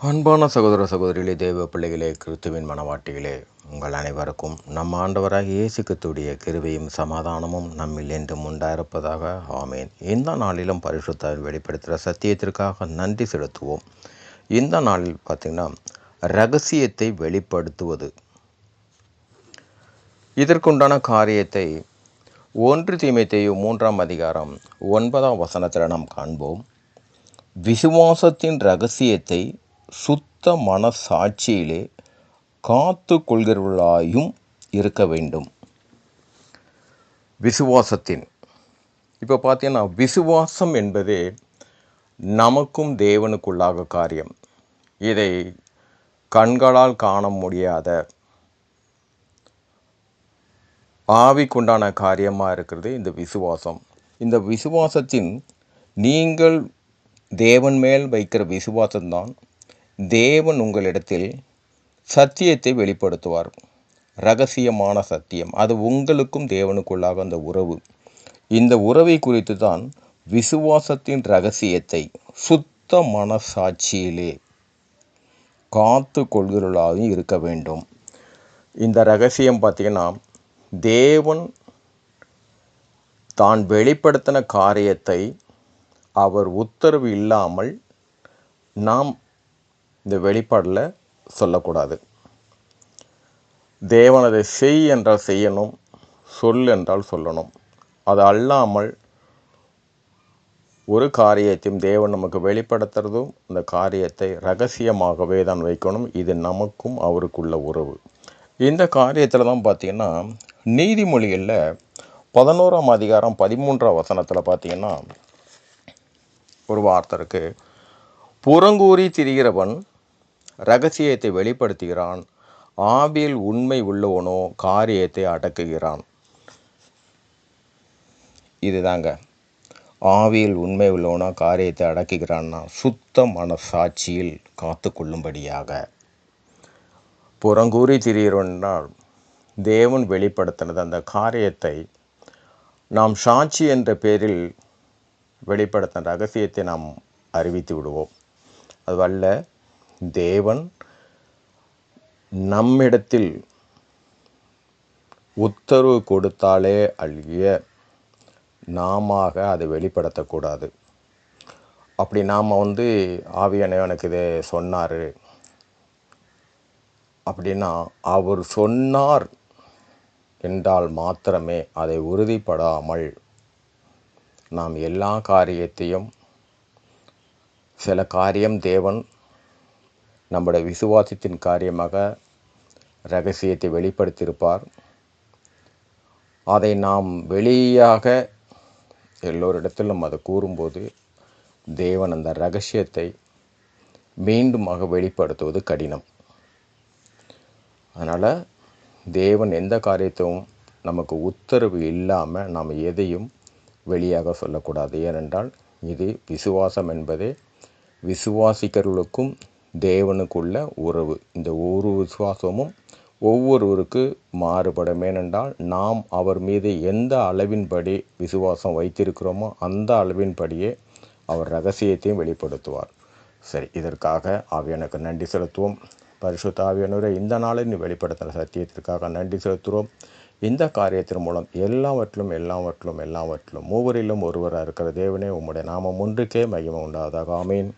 அன்பான சகோதர சகோதரிகளே தேவ பிள்ளைகளே கிறிஸ்துவின் மனவாட்டிகளே உங்கள் அனைவருக்கும் நம் ஆண்டவராக இயேசு கிறிஸ்துடைய கிருபையும் சமாதானமும் நம்மில் என்றும் உண்டாயிருப்பதாக. ஆமேன். இந்த நாளிலும் பரிசுத்தாவில் வெளிப்படுத்துகிற சத்தியத்திற்காக நன்றி செலுத்துவோம். இந்த நாளில் பார்த்திங்கன்னா ரகசியத்தை வெளிப்படுத்துவது. இதற்குண்டான காரியத்தை ஒன்று தீமைத்தையும் மூன்றாம் அதிகாரம் ஒன்பதாம் வசனத்தில் நாம் காண்போம். விசுவாசத்தின் ரகசியத்தை சுத்த மனசாட்சியிலே காத்து கொள்கிறவர்களாயும் இருக்க வேண்டும். விசுவாசத்தின் இப்போ பார்த்தீங்கன்னா விசுவாசம் என்பதே நமக்கும் தேவனுக்குள்ளாக காரியம். இதை கண்களால் காண முடியாத ஆவிக்குண்டான காரியமாக இருக்கிறது இந்த விசுவாசம். இந்த விசுவாசத்தின் நீங்கள் தேவன் மேல் வைக்கிற விசுவாசம்தான் தேவன் உங்களிடத்தில் சத்தியத்தை வெளிப்படுத்துவார். ரகசியமான சத்தியம். அது உங்களுக்கும் தேவனுக்குள்ளாக அந்த உறவு. இந்த உறவை குறித்து தான் விசுவாசத்தின் ரகசியத்தை சுத்த மனசாட்சியிலே காத்து கொள்கிறவர்களாகவும் இருக்க வேண்டும். இந்த ரகசியம் பார்த்திங்கன்னா தேவன் தான் வெளிப்படுத்தின காரியத்தை அவர் உத்தரவு இல்லாமல் நாம் இந்த வெளிப்பாடில் சொல்லக்கூடாது. தேவன் அதை செய் என்றால் செய்யணும் சொல் என்றால் சொல்லணும். அது அல்லாமல் ஒரு காரியத்தையும் தேவன் நமக்கு வெளிப்படுத்துறதும் அந்த காரியத்தை ரகசியமாகவே தான் வைக்கணும். இது நமக்கும் அவருக்குள்ள உறவு. இந்த காரியத்தில் தான் பார்த்திங்கன்னா நீதிமொழிகளில் பதினோராம் அதிகாரம் பதிமூன்றாம் வசனத்தில் பார்த்திங்கன்னா ஒரு வார்த்தை இருக்குது புறங்கூறி திரிகிறவன் ரகசியத்தை வெளிப்படுத்துகிறான். ஆவியில் உண்மை உள்ளவனோ காரியத்தை அடக்குகிறான். இதுதாங்க. ஆவியில் உண்மை உள்ளவனோ காரியத்தை அடக்குகிறான்னா சுத்த மனசாட்சியில் காத்து கொள்ளும்படியாக புறங்கூறி திரிகிறவனால் தேவன் வெளிப்படுத்தினது அந்த காரியத்தை நாம் சாட்சி என்ற பேரில் வெளிப்படுத்தின ரகசியத்தை நாம் அறிவித்து விடுவோம். அதுவல்ல தேவன் நம்மிடத்தில் உத்தரவு கொடுத்தாலே அழிய நாம அதை வெளிப்படுத்தக்கூடாது. அப்படி நாம் வந்து ஆவியான எனக்கு இதை சொன்னார். அப்படின்னா அவர் சொன்னார் என்றால் மாத்திரமே அதை உறுதிப்படாமல் நாம் எல்லா காரியத்தையும் சில காரியம் தேவன் நம்முடைய விசுவாசத்தின் காரியமாக ரகசியத்தை வெளிப்படுத்தியிருப்பார். அதை நாம் வெளியாக எல்லோரிடத்திலும் அதை கூறும்போது தேவன் அந்த ரகசியத்தை மீண்டுமாக வெளிப்படுத்துவது கடினம். அதனால் தேவன் எந்த காரியத்தையும் நமக்கு உத்தரவு இல்லாமல் நாம் எதையும் வெளியாக சொல்லக்கூடாது. ஏனென்றால் இது விசுவாசம் என்பதே விசுவாசிக்கிறவர்களுக்கும் தேவனுக்குள்ள உறவு. இந்த ஒரு விசுவாசமும் ஒவ்வொருவருக்கு மாறுபடும். ஏனென்றால் நாம் அவர் மீது எந்த அளவின்படி விசுவாசம் வைத்திருக்கிறோமோ அந்த அளவின்படியே அவர் ரகசியத்தையும் வெளிப்படுத்துவார். சரி இதற்காக ஆவியனுக்கு நன்றி செலுத்துவோம். பரிசுத்த ஆவியானவரை இந்த நாளில் நீ வெளிப்படுத்தின சத்தியத்திற்காக நன்றி செலுத்துகிறோம். இந்த காரியத்தின் மூலம் எல்லாவற்றிலும் எல்லாவற்றிலும் எல்லாவற்றிலும் மூவரிலும் ஒருவராக இருக்கிற தேவனே உம்முடைய நாமம் ஒன்றுக்கே மகிமை உண்டாதாக ஆமீன்.